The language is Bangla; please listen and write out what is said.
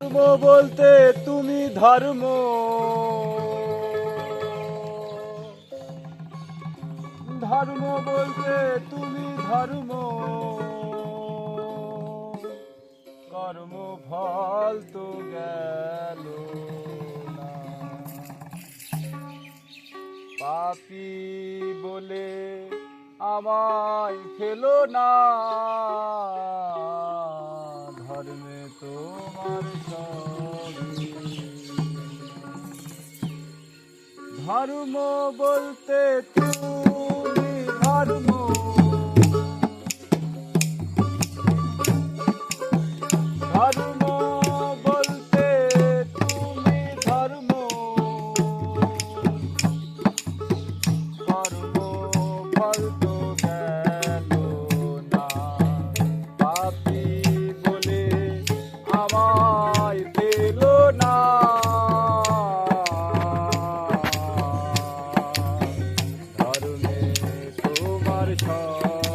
ধর্ম বলতে তুমি ধর্ম। ধর্ম বলতে তুমি ধর্ম। কর্ম ফল তো গেল পাপি বলে আমায় ফেলো না। ধর্ম বলতে তুমি ধর্ম। ধর্ম বলতে তুমি ধর্ম। কর্ম ফল তোমার